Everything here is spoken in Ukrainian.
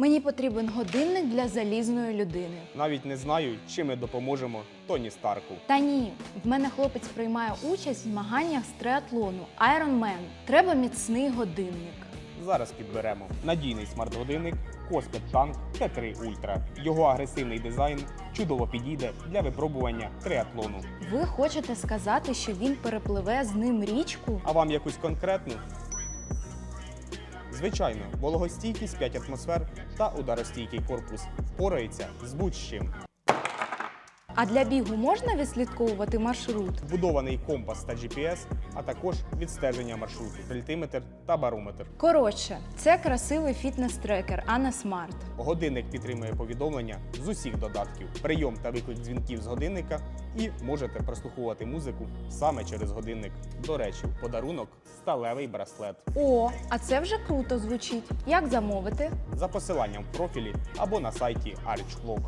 Мені потрібен годинник для залізної людини. Навіть не знаю, чим ми допоможемо Тоні Старку. Та ні, в мене хлопець приймає участь в змаганнях з триатлону Iron Man. Треба міцний годинник. Зараз підберемо надійний смарт-годинник Коспет Tank T3 Ultra. Його агресивний дизайн чудово підійде для випробування триатлону. Ви хочете сказати, що він перепливе з ним річку? А вам якусь конкретну? Звичайно, вологостійкість 5 атмосфер та ударостійкий корпус впорається з будь-чим. А для бігу можна відслідковувати маршрут? Вбудований компас та GPS, а також відстеження маршруту, альтиметр та барометр. Коротше, це красивий фітнес-трекер, а не смарт. Годинник підтримує повідомлення з усіх додатків, прийом та виклик дзвінків з годинника, і можете прослуховувати музику саме через годинник. До речі, подарунок сталевий браслет О, а це вже круто звучить. Як замовити? за посиланням в профілі або на сайті Archclock.